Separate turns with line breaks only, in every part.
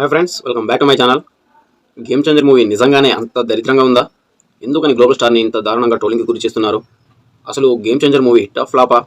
Hi friends welcome back to my channel game changer movie నిజంగానే అంత దరిద్రంగా ఉందా? ఎందుకని గ్లోబల్ స్టార్ని ఇంత దారుణంగా ట్రోలింగ్కి గురి చేస్తున్నారు? అసలు గేమ్ చేంజర్ మూవీ టఫ్ ఫ్లాపా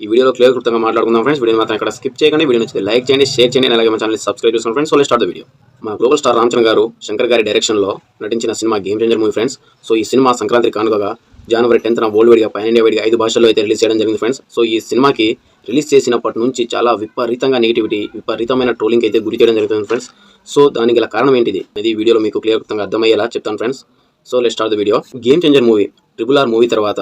ఈ వీడియోలో క్లియర్ కృతంగా మాట్లాడుకుందాం ఫ్రెండ్స్ వీడియో మాత్రం ఇక్కడ స్కిప్ చేయకండి. వీడియో నచ్చితే లైక్ చేయండి షేర్ చేయండి అలాగే మా ఛానల్ సబ్స్క్రైబ్ చేసుకోండి friends so start the video మా గ్లోబల్ స్టార్ రామచంద్ర గారు శంకర్ గారి డైరెక్షన్లో నటించిన cinema game changer movie friends so ఈ సినిమా సంక్రాంతి కానుకగా జనవరి టెన్త్న వరల్డ్ వైడ్గా పైన ఇండియా వైడ్గా ఐదు భాషల్లో అయితే రిలీజ్ చేయడం జరిగింది ఫ్రెండ్స్ సో ఈ సినిమాకి రిలీజ్ చేసినప్పటి నుంచి చాలా విపరీతంగా నెగిటివిటీ విపరీతమైన ట్రోలింగ్ అయితే గురి చేయడం జరుగుతుంది ఫ్రెండ్స్ సో దానికి గల కారణం ఏంటిది? ఇది వీడియోలో మీకు క్లియర్ కృతంగా అర్థమయ్యేలా చెప్తాను friends so let start the video game changer movie triple R movie తర్వాత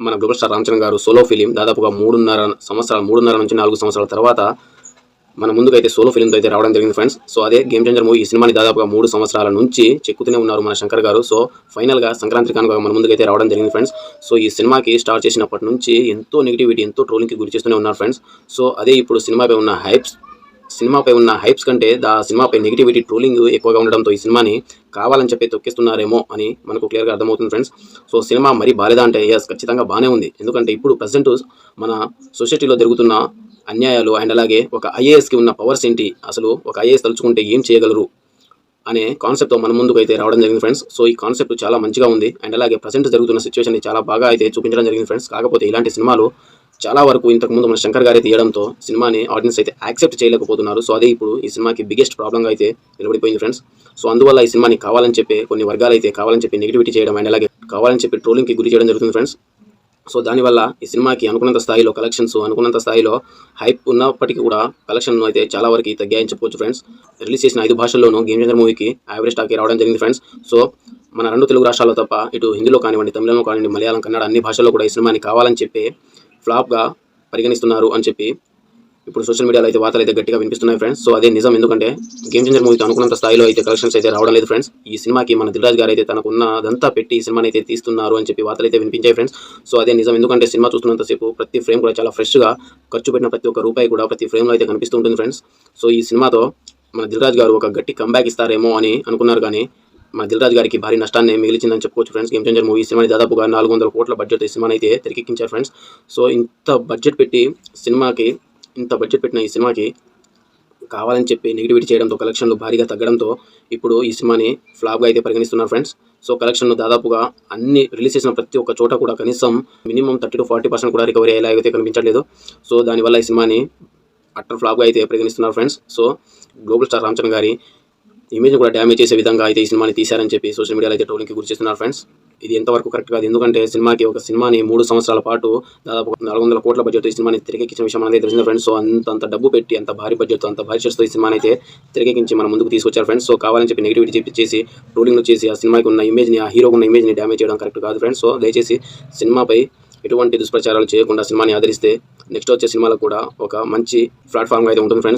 మన గ్లోబల్ స్టార్ రామచరణ్ గారు సోలో ఫిలిం దాదాపుగా మూడున్నర సంవత్సరాలు మూడున్నర నుంచి నాలుగు సంవత్సరాల తర్వాత మన ముందుకైతే సోలో ఫిలింతో అయితే రావడం జరిగింది ఫ్రెండ్స్ సో అదే గేమ్ చేంజర్ మూవీ ఈ సినిమాని దాదాపుగా మూడు సంవత్సరాల నుంచి చెక్కుతూనే ఉన్నారు మన శంకర్ గారు. సో ఫైనల్గా సంక్రాంతి కానుక మన ముందుకైతే రావడం జరిగింది ఫ్రెండ్స్ సో ఈ సినిమాకి స్టార్ట్ చేసినప్పటి నుంచి ఎంతో నెగిటివిటీ ఎంతో ట్రోలింగ్కి గురి చేస్తూనే ఉన్నారు ఫ్రెండ్స్ సో అదే ఇప్పుడు సినిమాపై ఉన్న హైప్స్ సినిమాపై ఉన్న హైప్స్ కంటే దా సినిమాపై నెగిటివిటీ ట్రోలింగ్ ఎక్కువగా ఉండడంతో ఈ సినిమాని కావాలని చెప్పి తొక్కిస్తున్నారేమో అని మనకు క్లియర్గా అర్థమవుతుంది ఫ్రెండ్స్. సో సినిమా మరీ బాలేదా అంటే ఎస్ ఖచ్చితంగా బాగానే ఉంది. ఎందుకంటే ఇప్పుడు ప్రజెంట్ మన సొసైటీలో జరుగుతున్న అన్యాయాలు అండ్ అలాగే ఒక ఐఏఎస్కి ఉన్న పవర్స్ ఏంటి అసలు ఒక ఐఏఎస్ తలుచుకుంటే ఏం చేయగలరు అనే కాన్సెప్ట్తో మన ముందుకు అయితే రావడం జరిగింది ఫ్రెండ్స్. సో ఈ కాన్సెప్ట్ చాలా మంచిగా ఉంది అండ్ అలాగే ప్రజెంట్ జరుగుతున్న సిచ్యువేషన్ని చాలా బాగా అయితే చూపించడం జరిగింది ఫ్రెండ్స్. కాకపోతే ఇలాంటి సినిమాలు చాలా వరకు ఇంతకుముందు మన శంకర్ గారి తీయడంతో సినిమాని ఆడియన్స్ అయితే యాక్సెప్ట్ చేయలేకపోతున్నారు. సో అదే ఇప్పుడు ఈ సినిమాకి బిగ్గెస్ట్ ప్రాబ్లంగా అయితే నిలబడిపోయింది ఫ్రెండ్స్ సో అందువల్ల ఈ సినిమాని కావాలని చెప్పి కొన్ని వర్గాలు అయితే కావాలని చెప్పి నెగిటివిటీ చేయడం అండ్ అలాగే కావాలని చెప్పి ట్రోలింగ్కి గురి చేయడం జరుగుతుంది ఫ్రెండ్స్ సో దానివల్ల ఈ సినిమాకి అనుకున్నంత స్థాయిలో కలెక్షన్స్ అనుకున్నంత స్థాయిలో హైప్ ఉన్నప్పటికీ కూడా కలెక్షన్ అయితే చాలా వరకు తగ్గాయని చెప్పొచ్చు ఫ్రెండ్స్ రిలీజ్ చేసిన ఐదు భాషల్లోనూ గేమ్ చేంజర్ మూవీకి యావరేజ్ టాక్ రావడం జరిగింది ఫ్రెండ్స్ సో మన రెండు తెలుగు రాష్ట్రాల్లో తప్ప ఇటు హిందీలో కానివ్వండి తమిళంలో కానివ్వండి మలయాళం కన్నడ అన్ని భాషల్లో కూడా ఈ సినిమాని కావాలని చెప్పి ఫ్లాప్గా పరిగణిస్తున్నారు అని చెప్పి ఇప్పుడు సోషల్ మీడియాలో అయితే వార్తలు అయితే గట్టిగా వినిపిస్తున్నాయి ఫ్రెండ్స్. సో అదే నిజం ఎందుకంటే గేమ్ చేంజర్ మూవీతో అనుకున్నంత స్థాయిలో అయితే కలెక్షన్స్ అయితే రావడం లేదు ఫ్రెండ్స్. ఈ సినిమాకి మన దిల్రాజ్ గారు అయితే తనకున్నదంతా పెట్టి ఈ సినిమాని అయితే తీస్తున్నారు అని చెప్పి వార్తలు అయితే వినిపించాయి ఫ్రెండ్స్. సో అదే నిజం ఎందుకంటే సినిమా చూస్తున్నంతసేపు ప్రతి ఫ్రేమ్ కూడా చాలా ఫ్రెష్గా ఖర్చు పెట్టిన ప్రతి ఒక్క రూపాయి కూడా ప్రతి ఫ్రేమ్లో అయితే కనిపిస్తూ ఉంటుంది ఫ్రెండ్స్. సో ఈ సినిమాతో మన దిల్రాజ్ గారు ఒక గట్టి కంబ్యాక్ ఇస్తారేమో అని అనుకున్నారు కానీ మన దిల్రాజ్ గారికి భారీ నష్టాన్ని మిగిలిచిందని చెప్పుకోవచ్చు ఫ్రెండ్స్. గేమ్ చేంజర్ మూవీ సినిమాని దాదాపుగా నాలుగు వందల కోట్ల బడ్జెట్ ఈ సినిమాని అయితే తెరకెక్కించారు ఫ్రెండ్స్. సో ఇంత బడ్జెట్ పెట్టి సినిమాకి ఇంత బడ్జెట్ పెట్టిన ఈ సినిమాకి కావాలని చెప్పి నెగిటివిటీ చేయడంతో కలెక్షన్లు భారీగా తగ్గడంతో ఇప్పుడు ఈ సినిమాని ఫ్లాప్గా అయితే పరిగణిస్తున్నారు ఫ్రెండ్స్. సో కలెక్షన్ దాదాపుగా అన్ని రిలీజ్ చేసిన ప్రతి ఒక్క చోట కూడా కనీసం minimum thirty to forty percent కూడా రికవరీ అయ్యేలా అయితే కనిపించట్లేదు. సో దానివల్ల ఈ సినిమాని అట్టర్ ఫ్లాప్గా అయితే పరిగణిస్తున్నారు friends. So global star Ramachandra గారి ఇమేజ్ కూడా డ్యామేజ్ చేసే విధంగా అయితే ఈ సినిమాని తీశారని చెప్పి సోషల్ మీడియాలో అయితే ట్రోలింగ్కి గురి చేస్తున్నారు ఫ్రెండ్స్. ఇది ఎంతవరకు కరెక్ట్ కాదు. ఎందుకంటే సినిమాకి ఒక సినిమాని మూడు సంవత్సరాల పాటు దాదాపు నాలుగు వందల కోట్ల బడ్జెట్ ఈ సినిమాని తెరకెక్కించిన విషయం అనేది తెలిసింది ఫ్రెండ్స్. సో అంత అంత డబ్బు పెట్టి అంత భారీ బడ్జెట్ అంత భారీ చేస్తూ ఈ సినిమాని అయితే తెరకెక్కించి మన ముందుకు తీసుకొచ్చారు ఫ్రెండ్స్. సో కావాలని చెప్పి నెగిటివిటీ చెప్పి చేసి ట్రోలింగ్ చేసి ఆ సినిమాకి ఉన్న ఇమేజ్ని ఆ హీరోకి ఉన్న ఇమేజ్ని డ్యామేజ్ చేయడం కరెక్ట్ కాదు ఫ్రెండ్స్. సో దయచేసి సినిమాపై ఎటువంటి దుష్ప్రచారాలు చేయకుండా సినిమాని ఆదరిస్తే నెక్స్ట్ వచ్చే సినిమాలకు కూడా ఒక మంచి ప్లాట్ఫామ్గా అయితే ఉంటుంది ఫ్రెండ్స్.